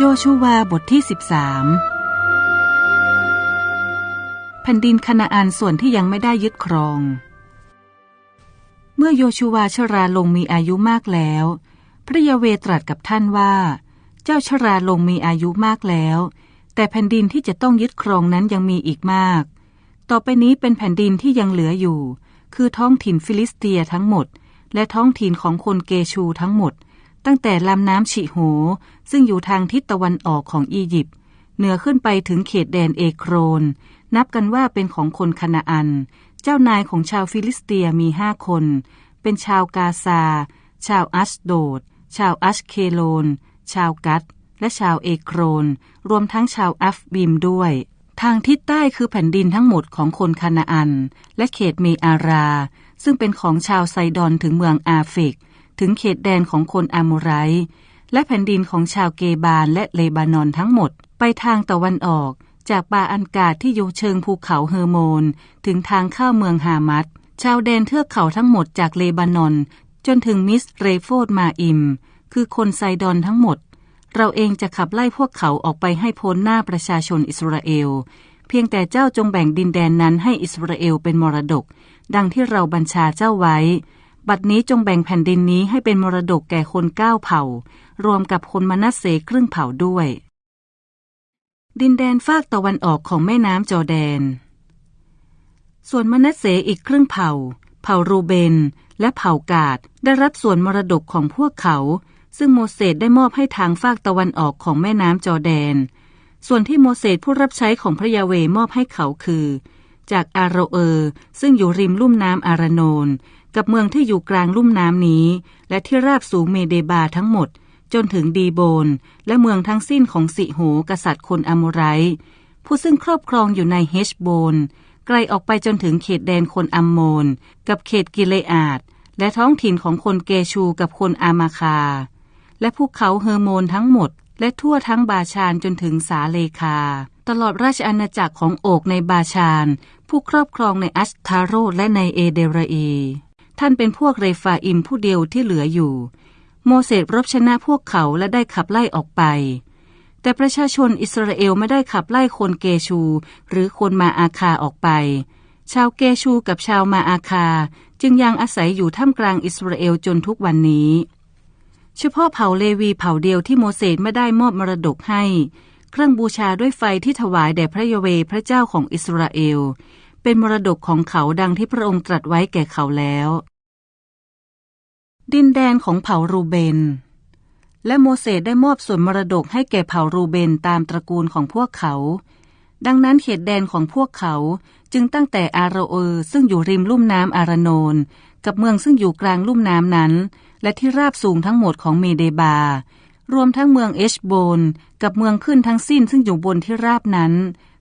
โยชูวาบทที่ 13 แผ่นดินคณาอันส่วนที่ยังไม่ได้ยึดครอง เมื่อโยชูวาชราลงมีอายุมากแล้ว พระยาเวตรัสกับท่านว่า เจ้าชราลงมีอายุมากแล้ว แต่แผ่นดินที่จะต้องยึดครองนั้นยังมีอีกมาก ต่อไปนี้เป็นแผ่นดินที่ยังเหลืออยู่ คือท้องถิ่นฟิลิสเตียทั้งหมด และท้องถิ่นของคนเกชูทั้งหมด ตั้งแต่ลำน้ำฉิโห ซึ่งอยู่ทางทิศตะวันออกของอียิปต์เหนือขึ้นไปถึงเขตแดนเอโครน นับกันว่าเป็นของคนคณาอัน เจ้านายของชาวฟิลิสเตียมีห้าคน เป็นชาวกาซา ชาวอัสโดด ชาวอัชเคโลน ชาวกัต และชาวเอโครน รวมทั้งชาวอัฟบิมด้วย ทางทิศใต้คือแผ่นดินทั้งหมดของคนคณาอัน และเขตเมอารา ซึ่งเป็นของชาวไซดอนถึงเมืองอาเฟก ถึงเขตแดนของคนอาโมไรและแผ่นดินของชาวเกบาลและเลบานอนทั้งหมด ไปทางตะวันออก จากป่าอันกาดที่อยู่เชิงภูเขาเฮอร์โมน ถึงทางเข้าเมืองฮามัดชาวแดนเทือกเขาทั้งหมดจากเลบานอน จนถึงมิสเรโฟดมาอิม คือคนไซดอนทั้งหมด เราเองจะขับไล่พวกเขาออกไปให้พ้นหน้าประชาชนอิสราเอล เพียงแต่เจ้าจงแบ่งดินแดนนั้นให้อิสราเอลเป็นมรดก ดังที่เราบัญชาเจ้าไว้ บัดนี้จงแบ่งแผ่นดินนี้ให้เป็นมรดกแก่คนเก้าเผ่า รวมกับคนมนัสเสครึ่งเผ่าด้วย ดินแดนฝากตะวันออกของแม่น้ำจอแดน ส่วนมนัสเสอีกครึ่งเผ่า เผ่ารูเบน และเผ่ากาดได้รับส่วนมรดกของพวกเขา ซึ่งโมเสสได้มอบให้ทางฝากตะวันออกของแม่น้ำจอแดน ส่วนที่โมเสสผู้รับใช้ของพระยาเวมอบให้เขาคือ จากอาโรเออร์ซึ่งอยู่ริมลุ่มน้ำอารานน กับเมืองที่อยู่กลางลุ่มน้ำนี้ และที่ราบสูงเมเดบาทั้งหมด จนถึงดีโบน และเมืองทั้งสิ้นของสิโหกษัตริย์คนอโมไรผู้ซึ่งครอบครองอยู่ในเฮชโบน ไกลออกไปจนถึงเขตแดนคนอัมโมน กับเขตกิเลอาดและท้องถิ่นของคนเกชูกับคนอามาคา และภูเขาเฮอร์โมนทั้งหมด และทั่วทั้งบาชานจนถึงสาเลคา ตลอดราชอาณาจักรของโอกในบาชาน ผู้ครอบครองในอัสทาโรและในเอเดราอี ท่านเป็นพวกเรฟาอิมผู้เดียวที่เหลืออยู่ โมเสสรบชนะพวกเขาและได้ขับไล่ออกไป แต่ประชาชนอิสราเอลไม่ได้ขับไล่คนเกชู หรือคนมาอาคาออกไป ชาวเกชูกับชาวมาอาคาจึงยังอาศัยอยู่ท่ามกลางอิสราเอลจนทุกวันนี้ เฉพาะเผ่าเลวีเผ่าเดียวที่โมเสสไม่ได้มอบมรดกให้ เครื่องบูชาด้วยไฟที่ถวายแด่พระยเวพระเจ้าของอิสราเอล เป็นมรดกของเขาดังที่พระองค์ตรัสไว้แก่เขาแล้ว ดินแดนของเผ่ารูเบน และโมเสสได้มอบส่วนมรดกให้แก่เผ่ารูเบนตามตระกูลของพวกเขา ดังนั้นเขตแดนของพวกเขาจึงตั้งแต่อาราเออซึ่งอยู่ริมลุ่มน้ำอารานน กับเมืองซึ่งอยู่กลางลุ่มน้ำนั้น และที่ราบสูงทั้งหมดของเมเดบารวมทั้งเมืองเอชโบน กับเมืองขึ้นทั้งสิ้นซึ่งอยู่บนที่ราบนั้น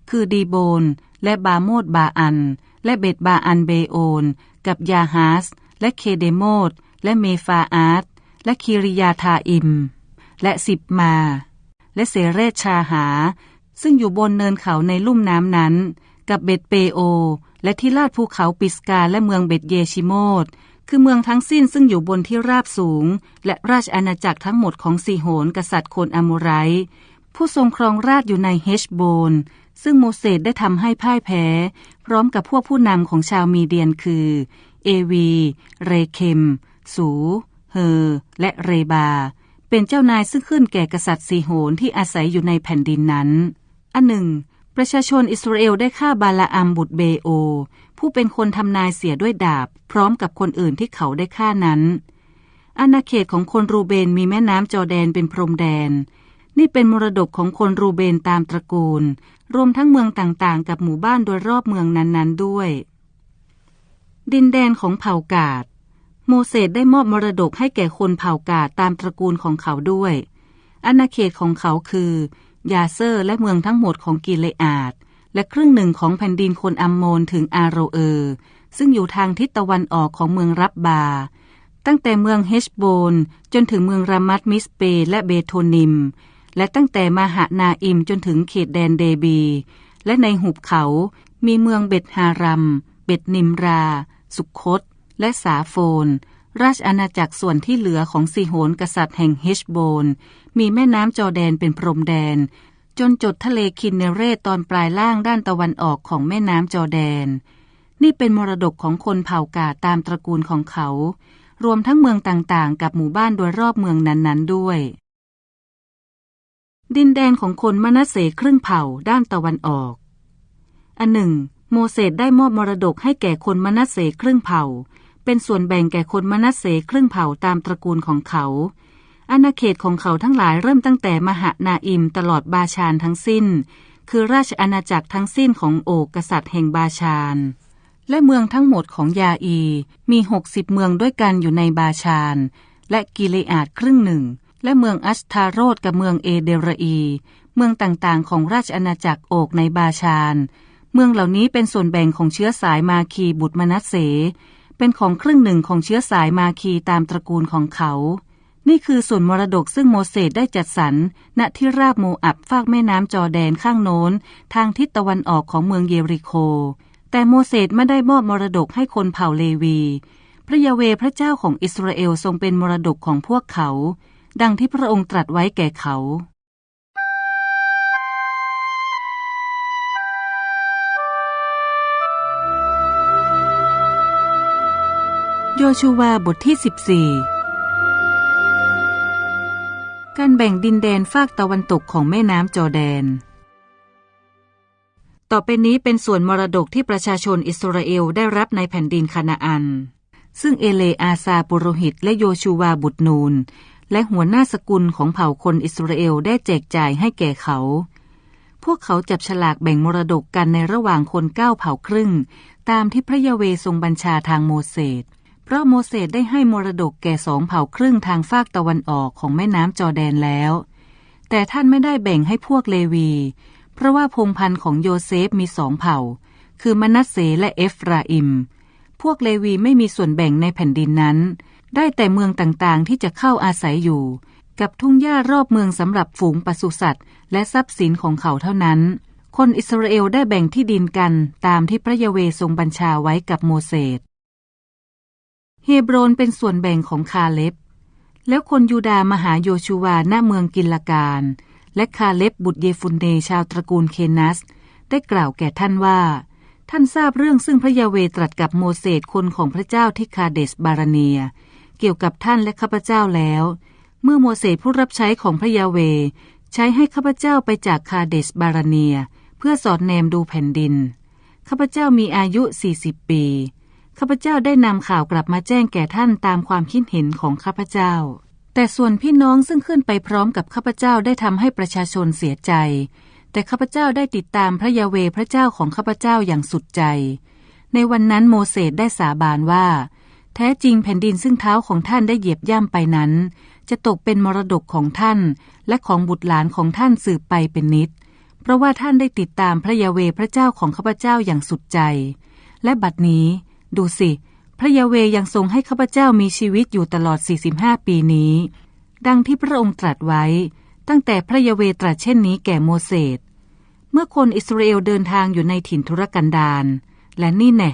คือดีโบน และบาโมดบาอัน และเบตบาอันเบโอน กับยาฮาส และเคเดโมดและเมฟาอาร์ตและคิริยาทาอิม และสิบมา และเสเรชาหา ซึ่งอยู่บนเนินเขาในลุ่มน้ำนั้น กับเบตเปโอ และที่ลาดภูเขาปิสกาและเมืองเบตเยชิโมดคือเมืองทั้งสิ้นซึ่งอยู่บนที่ราบสูง และราชอาณาจักรทั้งหมดของสีโหนกษัตริย์คนอโมไรผู้ทรงครองราชอยู่ในเฮชโบน ซึ่งโมเสสได้ทำให้พ่ายแพ้ พร้อมกับพวกผู้นำของชาวมีเดียนคือ เอวี เรเคม สู เฮอ และเรบา เป็นเจ้านายซึ่งขึ้นแก่กษัตริย์สีโหนที่อาศัยอยู่ในแผ่นดินนั้น อันหนึ่ง ประชาชนอิสราเอลได้ฆ่าบาลาอัมบุตรเบโอ ผู้เป็นคนทำนายเสียด้วยดาบ พร้อมกับคนอื่นที่เขาได้ฆ่านั้น อาณาเขตของคนรูเบนมีแม่น้ำจอแดนเป็นพรมแดนนี่เป็นมรดกของคนรูเบนตามตระกูล รวมทั้งเมืองต่างๆ กับหมู่บ้านโดยรอบเมืองนั้นๆด้วย ดินแดนของเผ่ากาดโมเสสได้มอบมรดกให้แก่คนเผ่ากาดตามตระกูลของเขาด้วยอาณาเขตของเขาคือยาเซอร์และเมืองทั้งหมดของกิเลอาดและครึ่งหนึ่งของแผ่นดินคนอัมโมนถึงอาโรเออร์ซึ่งอยู่ทางทิศตะวันออกของเมืองรับบา ตั้งแต่เมืองเฮชโบน จนถึงเมืองรามัตมิสเปและเบโทนิม และตั้งแต่มาหานาอิมจนถึงเขตแดนเดบี และในหุบเขามีเมืองเบตฮารัม เบตนิมรา สุขคต และสาโฟน ราชอาณาจักรส่วนที่เหลือของซีโหนกษัตริย์แห่งเฮชโบน มีแม่น้ำจอแดนเป็นพรมแดน จนจดทะเลคินเนเรตตอนปลายล่างด้านตะวันออกของแม่น้ำจอแดน นี่เป็นมรดกของคนเผ่ากาตามตระกูลของเขา รวมทั้งเมืองต่างๆ กับหมู่บ้านโดยรอบเมืองนั้นๆด้วย ดินแดนของคนมนัสเสครึ่งเผ่าด้านตะวันออก อันหนึ่ง โมเสสได้มอบมรดกให้แก่คนมนัสเสครึ่งเผ่า เป็นส่วนแบ่งแก่คนมนัสเสครึ่งเผ่าตามตระกูลของเขา อาณาเขตของเขาทั้งหลายเริ่มตั้งแต่มหานาอิมตลอดบาชานทั้งสิ้น คือราชอาณาจักรทั้งสิ้นของโอกษัตริย์แห่งบาชานและเมืองทั้งหมดของยาอีมีหกสิบเมืองด้วยกันอยู่ในบาชาน และกิเลอาดครึ่งหนึ่ง และเมืองอัสทาโรดกับเมืองเอเดรอี เมืองต่างๆ ของราชอาณาจักรโอกในบาชาน เมืองเหล่านี้เป็นส่วนแบ่งของเชื้อสายมาคีบุตรมนัสเส เป็นของครึ่งหนึ่งของเชื้อสายมาคีตามตระกูลของเขา นี่คือส่วนมรดกซึ่งโมเสสได้จัดสรรณที่ราบโมอับฟากแม่น้ำจอแดนข้างโน้น ทางทิศตะวันออกของเมืองเยริโค แต่โมเสสไม่ได้มอบมรดกให้คนเผ่าเลวี พระยาเวพระเจ้าของอิสราเอลทรงเป็นมรดกของพวกเขา ดังที่พระองค์ตรัสไว้แก่เขา โยชูวาบทที่ 14 การแบ่งดินแดนฝากตะวันตกของแม่น้ำจอแดน ต่อไปนี้เป็นส่วนมรดกที่ประชาชนอิสราเอลได้รับในแผ่นดินคานาอัน ซึ่งเอเลอาซาปุโรหิตและโยชูวาบุตรนูน และหัวหน้าสกุลของเผ่าคนอิสราเอลได้แจกจ่ายให้แก่เขา พวกเขาจับฉลากแบ่งมรดกกันในระหว่างคนเก้าเผ่าครึ่ง ตามที่พระยาเวทรงบัญชาทางโมเสส เพราะโมเสสได้ให้มรดกแก่สองเผ่าครึ่งทางฝากตะวันออกของแม่น้ำจอแดนแล้ว แต่ท่านไม่ได้แบ่งให้พวกเลวี เพราะว่าพงพันธ์ของโยเซฟมีสองเผ่า คือมนัสเสและเอฟราอิม พวกเลวีไม่มีส่วนแบ่งในแผ่นดินนั้น ได้แต่เมืองต่างๆ ที่จะเข้าอาศัยอยู่ กับทุ่งหญ้ารอบเมืองสำหรับฝูงปศุสัตว์ และทรัพย์สินของเขาเท่านั้น คนอิสราเอลได้แบ่งที่ดินกันตามที่พระยาเวทรงบัญชาไว้กับโมเสสเฮบรนเป็นส่วนแบ่งของคาเล็บ แล้วคนยูดามาหาโยชูวาหน้าเมืองกินลการ และคาเล็บบุตรเยฟุนเนชาวตระกูลเคนัส ได้กล่าวแก่ท่านว่า ท่านทราบเรื่องซึ่งพระยาเวตรัสกับโมเสสคนของพระเจ้าที่คาเดสบารเนีย เกี่ยวกับท่านและข้าพเจ้าแล้ว เมื่อโมเสสผู้รับใช้ของพระยาเว ใช้ให้ข้าพเจ้าไปจากคาเดสบารเนีย เพื่อสอดแนมดูแผ่นดิน ข้าพเจ้ามีอายุสี่สิบปี ข้าพเจ้าได้นำข่าวกลับมาแจ้งแก่ท่านตามความคิดเห็นของข้าพเจ้า แต่ส่วนพี่น้องซึ่งขึ้นไปพร้อมกับข้าพเจ้าได้ทำให้ประชาชนเสียใจ แต่ข้าพเจ้าได้ติดตามพระยาเวพระเจ้าของข้าพเจ้าอย่างสุดใจ ในวันนั้นโมเสสได้สาบานว่า แท้จริงแผ่นดินซึ่งเท้าของท่านได้เหยียบย่ำไปนั้น จะตกเป็นมรดกของท่านและของบุตรหลานของท่านสืบไปเป็นนิด เพราะว่าท่านได้ติดตามพระยาเวพระเจ้าของข้าพเจ้าอย่างสุดใจ และบัดนี้ ดูสิ พระยาเวยังทรงให้ข้าพเจ้ามีชีวิตอยู่ตลอด 45 ปีนี้ ดังที่พระองค์ตรัสไว้ ตั้งแต่พระยาเวตรัสเช่นนี้แก่โมเสสเมื่อคนอิสราเอลเดินทางอยู่ในถิ่นทุรกันดารและนี่แน่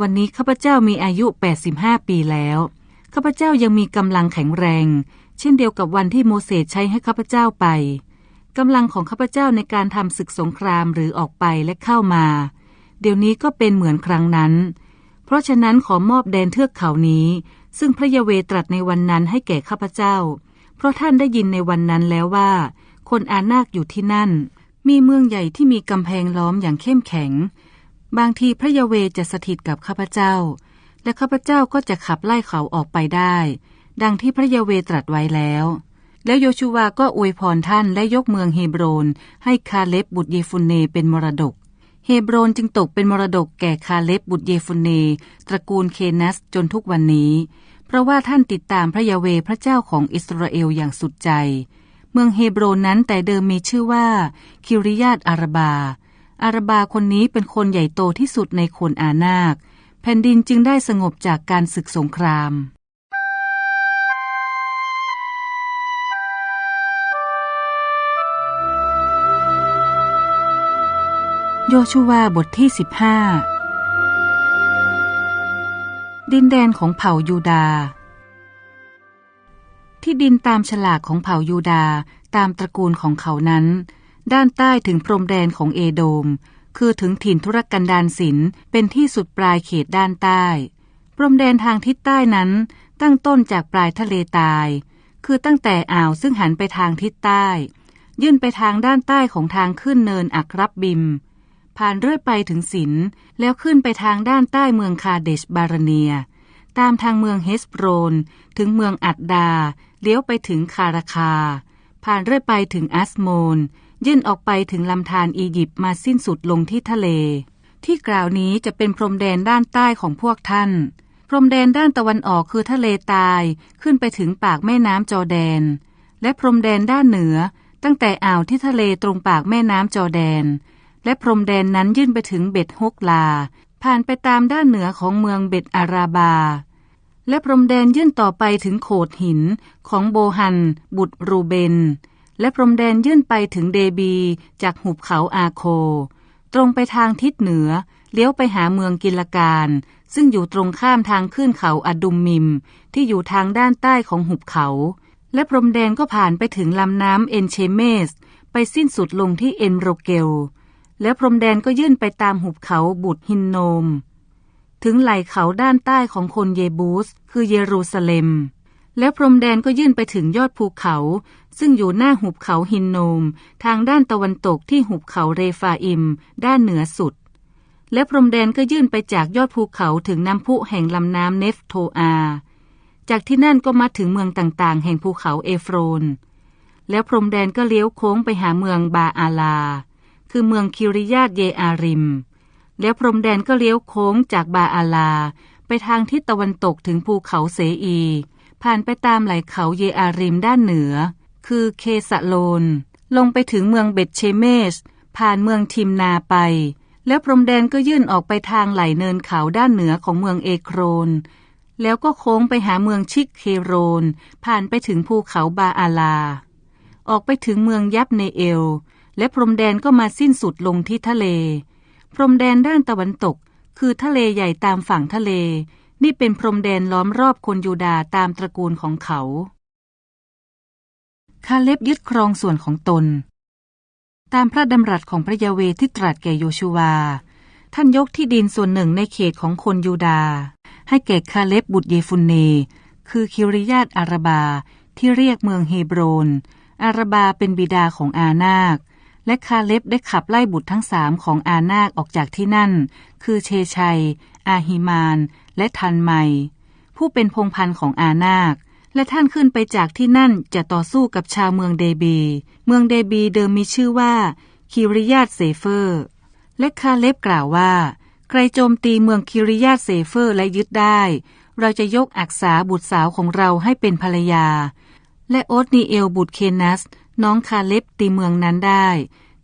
วันนี้ข้าพเจ้ามีอายุ 85 ปีแล้ว ข้าพเจ้ายังมีกำลังแข็งแรง เช่นเดียวกับวันที่โมเสสใช้ให้ข้าพเจ้าไป กำลังของข้าพเจ้าในการทำศึกสงครามหรือออกไปและเข้ามา เดี๋ยวนี้ก็เป็นเหมือนครั้งนั้น เพราะฉะนั้นขอมอบแดนเทือกเขานี้ ซึ่งพระยาเวตรัสในวันนั้นให้แก่ข้าพเจ้า เพราะท่านได้ยินในวันนั้นแล้วว่า คนอานาคอยู่ที่นั่น มีเมืองใหญ่ที่มีกำแพงล้อมอย่างเข้มแข็ง บางทีพระยาเวจะสถิตกับข้าพเจ้า และข้าพเจ้าก็จะขับไล่เขาออกไปได้ ดังที่พระยาเวตรัสไว้แล้ว แล้วโยชูวาก็อวยพรท่านและยกเมืองเฮบรน ให้คาเล็บบุตรเยฟุนเนเป็นมรดก เฮบรนจึงตกเป็นมรดกแก่คาเล็บบุตรเยฟุนเน ตระกูลเคนัสจนทุกวันนี้ เพราะว่าท่านติดตามพระยาเวพระเจ้าของอิสราเอลอย่างสุดใจ เมืองเฮบรนนั้นแต่เดิมมีชื่อว่า คิริยาตอารบา อารบาคนนี้เป็นคนใหญ่โตที่สุดในคนอานาค แผ่นดินจึงได้สงบจากการศึกสงครามโยชูวาบทที่ 15 ดินแดนของเผ่ายูดา ที่ดินตามฉลากของเผ่ายูดาตามตระกูลของเขานั้น ด้านใต้ถึงพรมแดนของเอโดม คือถึงถิ่นธุรกันดารศิลป์เป็นที่สุดปลายเขตด้านใต้ พรมแดนทางทิศใต้นั้น ตั้งต้นจากปลายทะเลตาย คือตั้งแต่อ่าวซึ่งหันไปทางทิศใต้ ยื่นไปทางด้านใต้ของทางขึ้นเนินอักรับบิม ผ่านเรื่อยไปถึงศิลแล้วขึ้นไปทางด้านใต้เมืองคาเดชบารเนีย ตามทางเมืองเฮสโปรน ถึงเมืองอัดดา เลี้ยวไปถึงคาราคา ผ่านเรื่อยไปถึงอัสโมน ยื่นออกไปถึงลำธารอียิปต์มาสิ้นสุดลงที่ทะเล ที่กล่าวนี้จะเป็นพรมแดนด้านใต้ของพวกท่าน พรมแดนด้านตะวันออกคือทะเลตายขึ้นไปถึงปากแม่น้ำจอแดน และพรมแดนด้านเหนือ ตั้งแต่อ่าวที่ทะเลตรงปากแม่น้ำจอแดน และพรมแดนนั้นยื่นไปถึงเบ็ดฮกลา ผ่านไปตามด้านเหนือของเมืองเบ็ดอาราบาและพรมแดนยื่นต่อไปถึงโขดหินของโบฮัน บุตรรูเบน และพรมแดนยื่นไปถึงเดบีจากหุบเขาอาโค ตรงไปทางทิศเหนือ เลี้ยวไปหาเมืองกิลการ ซึ่งอยู่ตรงข้ามทางขึ้นเขาอดุมมิม ที่อยู่ทางด้านใต้ของหุบเขา และพรมแดนก็ผ่านไปถึงลำน้ำเอนเชเมส ไปสิ้นสุดลงที่เอนโรเกล และพรมแดนก็ยื่นไปตามหุบเขาบุตรฮินโนม ถึงไหล่เขาด้านใต้ของคนเยบูส คือเยรูซาเล็ม และพรมแดนก็ยื่นไปถึงยอดภูเขา ซึ่งอยู่หน้าหุบเขาฮินโนม ทางด้านตะวันตกที่หุบเขาเรฟาอิม ด้านเหนือสุด และพรมแดนก็ยื่นไปจากยอดภูเขาถึงน้ำพุแห่งลำน้ำเนฟโทอา จากที่นั่นก็มาถึงเมืองต่างๆ แห่งภูเขาเอฟโรน แล้วพรมแดนก็เลี้ยวโค้งไปหาเมืองบาอาลา คือเมืองคิริยาตเยอาริม แล้วพรมแดนก็เลี้ยวโค้งจากบาอาลา ไปทางทิศตะวันตกถึงภูเขาเซอี ผ่านไปตามไหล่เขาเยอาริมด้านเหนือ คือเคสะโลน ลงไปถึงเมืองเบตเชเมส ผ่านเมืองทิมนาไป แล้วพรมแดนก็ยื่นออกไปทางไหล่เนินเขาด้านเหนือของเมืองเอโครน แล้วก็โค้งไปหาเมืองชิกเคโรน ผ่านไปถึงภูเขาบาอาลา ออกไปถึงเมืองยับเนเอล และพรมแดนก็มาสิ้นสุดลงที่ทะเล พรมแดนด้านตะวันตก คือทะเลใหญ่ตามฝั่งทะเล นี่เป็นพรมแดนล้อมรอบคนยูดาตามตระกูลของเขา คาเล็บยึดครองส่วนของตน ตามพระดำรัสของพระยาเวที่ตรัสแก่โยชูวา ท่านยกที่ดินส่วนหนึ่งในเขตของคนยูดา ให้แก่คาเล็บบุตรเยฟุนเน คือคิริยาตอาราบาที่เรียกเมืองเฮบรน อาราบาเป็นบิดาของอานาค และคาเล็บได้ขับไล่บุตรทั้งสามของอานาคออกจากที่นั่น คือเชชัย อาฮิมาน และทันไม ผู้เป็นพงพันธ์ของอานาค และท่านขึ้นไปจากที่นั่นจะต่อสู้กับชาวเมืองเดบี เมืองเดบีเดิมมีชื่อว่าคิริยาตเซเฟอร์ และคาเล็บกล่าวว่า ใครโจมตีเมืองคิริยาตเซเฟอร์และยึดได้ เราจะยกอักษาบุตรสาวของเราให้เป็นภรรยา และโอตนีเอลบุตรเคนัส น้องคาเล็บตีเมืองนั้นได้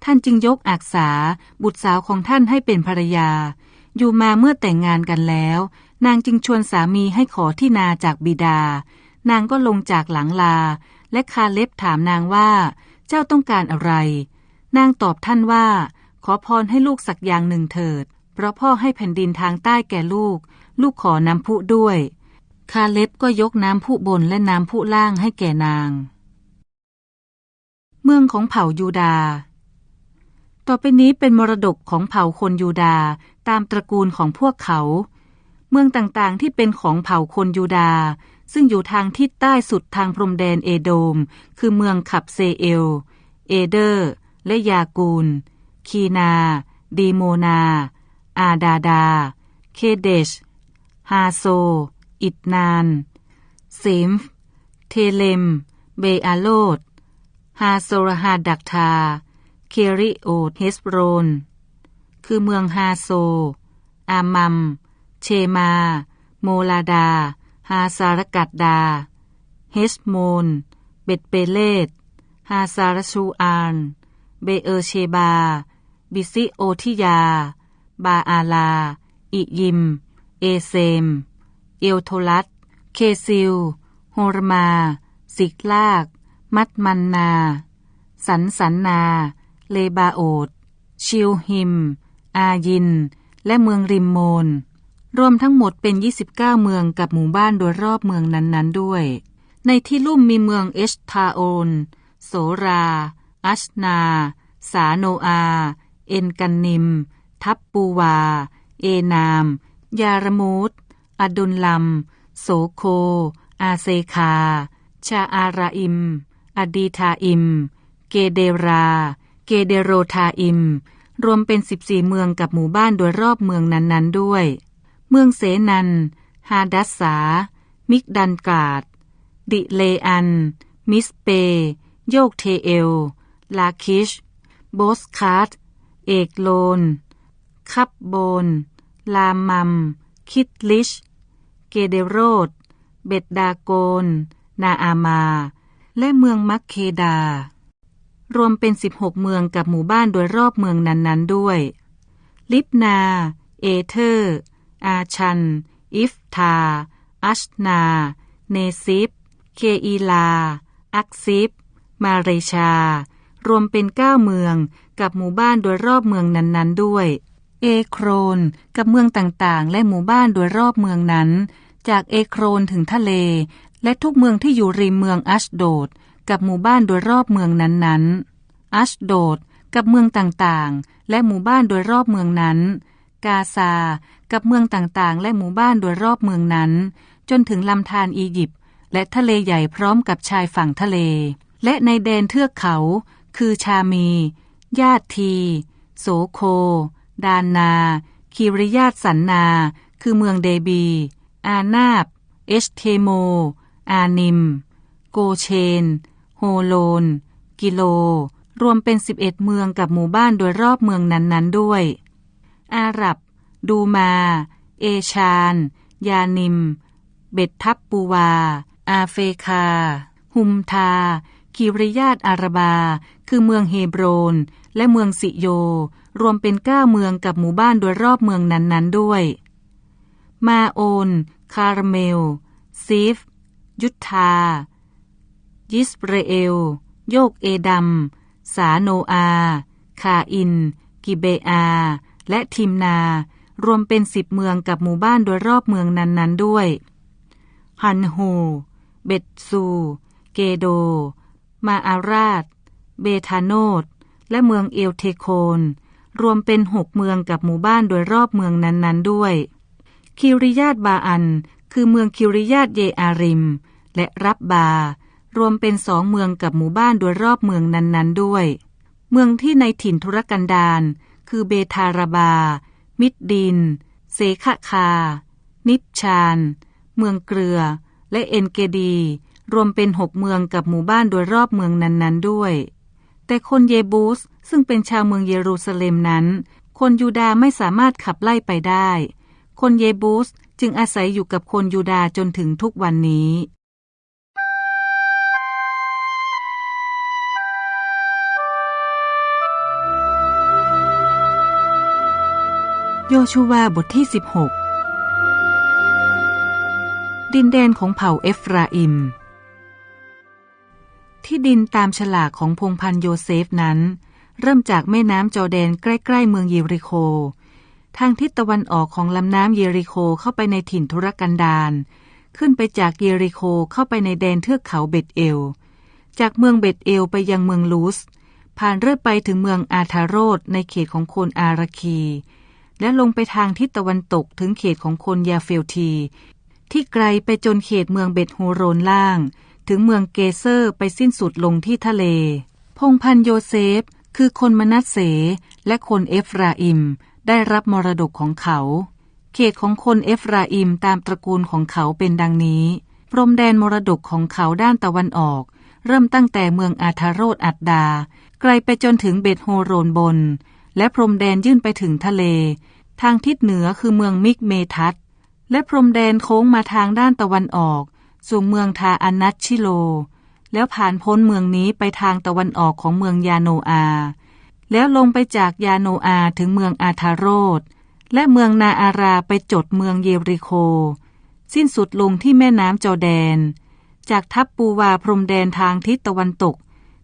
ท่านจึงยกอักษาบุตรสาวของท่านให้เป็นภรรยา อยู่มาเมื่อแต่งงานกันแล้ว นางจึงชวนสามีให้ขอที่นาจากบิดา นางก็ลงจากหลังลา และคาเล็บถามนางว่า เจ้าต้องการอะไร นางตอบท่านว่า ขอพรให้ลูกสักอย่างหนึ่งเถิด เพราะพ่อให้แผ่นดินทางใต้แก่ลูก ลูกขอน้ำพุด้วย คาเล็บก็ยกน้ำพุบนและน้ำพุล่างให้แก่นาง เมืองของเผ่ายูดาต่อไปนี้เป็นมรดกของเผ่าคนยูดา ตามตระกูลของพวกเขา เมืองต่างๆที่เป็นของเผ่าคนยูดา ซึ่งอยู่ทางทิศใต้สุดทางพรมแดนเอโดม คือเมืองขับเซเอล เอเดอร์ และยากูล คีนา ดีโมนา อาดาดา เคเดช ฮาโซ อิตนานเซมฟเทเลม เบอาโลดฮาโซรฮาดักทา เคริโอเฮสโรน คือเมืองฮาโซ อามัม เชมา โมลาดา ฮาซารกัดดา เฮสโมน เบตเปเลต ฮาซารชูอาน เบเอเชบา บิซิโอทิยา บาอาลา อิยิม เอเซม เอลโทลัสเคซิล โฮรมา สิกลาก มัดมันนา สันสันนา เลบาโอด ชิลฮิม อายิน และเมืองริมโมน รวมทั้งหมดเป็น 29 เมืองกับหมู่บ้านโดยรอบเมืองนั้น ๆ ด้วย ในที่ลุ่มมีเมืองเอชทาโอนโสรา อัชนา สาโนอา เอ็นกันนิม ทับปูวา เอนาม ยารมูตอดุลลัม โสโค อาเซคา ชาอาราอิม อดีทาอิม เกเดรา เกเดโรทาอิม รวมเป็น 14 เมืองกับหมู่บ้านโดยรอบเมืองนั้นๆ ด้วย เมืองเสนัน ฮาดัสสา มิกดันกาด ดิเลอัน มิสเป โยกเทเอล ลาคิช โบสคาร์ดเอกโลน คับโบน ลามัม คิดลิช เกเดโรด เบดดาโกน นาอามา และเมืองมักเคดา รวมเป็น 16 เมืองกับหมู่บ้านโดยรอบเมืองนั้นๆด้วย ลิบนา เอเธอร์ อาชัน อิฟทา อัชนา เนซิปเคอีลา อักซิปมาเรชา รวมเป็นเก้าเมืองกับหมู่บ้านโดยรอบเมืองนั้นๆด้วย เอโครนกับเมืองต่างๆ และหมู่บ้านโดยรอบเมืองนั้น จากเอโครนถึงทะเล และทุกเมืองที่อยู่ริมเมืองอัชโดด กับหมู่บ้านโดยรอบเมืองนั้นๆ อัชโดดกับเมืองต่างๆ และหมู่บ้านโดยรอบเมืองนั้น กาซา กับเมืองต่างๆ และหมู่บ้านโดยรอบเมืองนั้น จนถึงลำธารอียิปต์และทะเลใหญ่พร้อมกับชายฝั่งทะเล และในแดนเทือกเขา คือชามี ญาติที โสโค ดานนาคีริยาตสันนา คือเมืองเดบี อานาบ เอชเทโม อานิม โกเชน โฮโลน กิโล รวมเป็น 11 เมืองกับหมู่บ้านโดยรอบเมืองนั้นๆด้วย อาหรับ ดูมา เอชาน ยานิม เบ็ดทับปูวา อาเฟคา หุมทา คิริยาตอาราบา คือเมืองเฮโบรน และเมืองสิโย รวมเป็นเก้าเมืองกับหมู่บ้านโดยรอบเมืองนั้นๆด้วย มาโอน คาร์เมล ซีฟ ยุทธา ยิสเรเอล โยกเอดัม สาโนอา คาอิน กิเบอา และทิมนา รวมเป็นสิบเมืองกับหมู่บ้านโดยรอบเมืองนั้นๆด้วย ฮันโฮ เบตซู เกโด มาอาราดเบธาโนดและเมืองเอลเทโคนรวมเป็นหกเมืองกับหมู่บ้านโดยรอบเมืองนั้นๆด้วย คิริยาตบาอัน คือเมืองคิริยาตเยอาริม และรับบา รวมเป็นสองเมืองกับหมู่บ้านโดยรอบเมืองนั้นๆด้วย เมืองที่ในถิ่นทุรกันดารคือเบทาราบา มิดดิน เซคคา นิปชาน เมืองเกลือ และเอนเกดี รวมเป็นหกเมืองกับหมู่บ้านโดยรอบเมืองนั้นๆด้วย แต่คนเยบูสซึ่งเป็นชาวเมืองเยรูซาเล็มนั้น คนยูดาไม่สามารถขับไล่ไปได้ คนเยบูสจึงอาศัยอยู่กับคนยูดาจนถึงทุกวันนี้ โยชูวาบทที่ 16 ดินแดนของเผ่าเอฟราอิม ที่ดินตามฉลากของพงพันโยเซฟนั้น เริ่มจากแม่น้ำจอแดนใกล้ๆเมืองเยริโค ทางทิศตะวันออกของลำน้ำเยริโคเข้าไปในถิ่นทุรกันดารขึ้นไปจากเยริโคเข้าไปในแดนเทือกเขาเบตเอล จากเมืองเบตเอลไปยังเมืองลูส ผ่านเรื่อยไปถึงเมืองอาธาโรดในเขตของโคนอาราคี และลงไปทางทิศตะวันตกถึงเขตของคนยาเฟลที ที่ไกลไปจนเขตเมืองเบตโฮโรนล่าง ถึงเมืองเกเซอร์ไปสิ้นสุดลงที่ทะเล พงพันโยเซฟ คือคนมนัสเสและคนเอฟราอิม ได้รับมรดกของเขา เขตของคนเอฟราอิมตามตระกูลของเขาเป็นดังนี้ พรมแดนมรดกของเขาด้านตะวันออก เริ่มตั้งแต่เมืองอาธาโรดอัดดา ไกลไปจนถึงเบตโฮโรนบน และพรมแดนยื่นไปถึงทะเล ทางทิศเหนือคือเมืองมิกเมทัสและพรมแดนโค้งมาทางด้านตะวันออก สู่เมืองทาอานัตชิโล แล้วผ่านพ้นเมืองนี้ไปทางตะวันออกของเมืองยาโนอา แล้วลงไปจากยาโนอาถึงเมืองอาธาโรดและเมืองนาอาราไปจดเมืองเยริโค สิ้นสุดลงที่แม่น้ำจอแดน จากทับปูวาพรมแดนทางทิศตะวันตก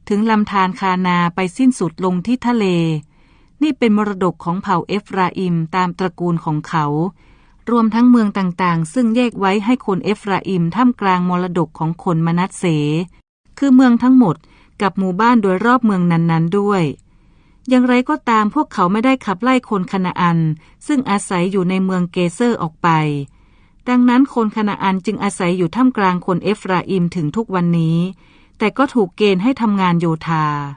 ถึงลำธารคานาไปสิ้นสุดลงที่ทะเล นี่เป็นมรดกของเผ่าเอฟราอิมตามตระกูลของเขา รวมทั้งเมืองต่างๆ ซึ่งแยกไว้ให้คนเอฟราอิมท่ามกลางมรดกของคนมนัสเส คือเมืองทั้งหมดกับหมู่บ้านโดยรอบเมืองนั้นๆด้วย อย่างไรก็ตามพวกเขาไม่ได้ขับไล่คนคณาอัน ซึ่งอาศัยอยู่ในเมืองเกเซอร์ออกไป ดังนั้นคนคณาอันจึงอาศัยอยู่ท่ามกลางคนเอฟราอิมถึงทุกวันนี้ แต่ก็ถูกเกณฑ์ให้ทำงานโยธา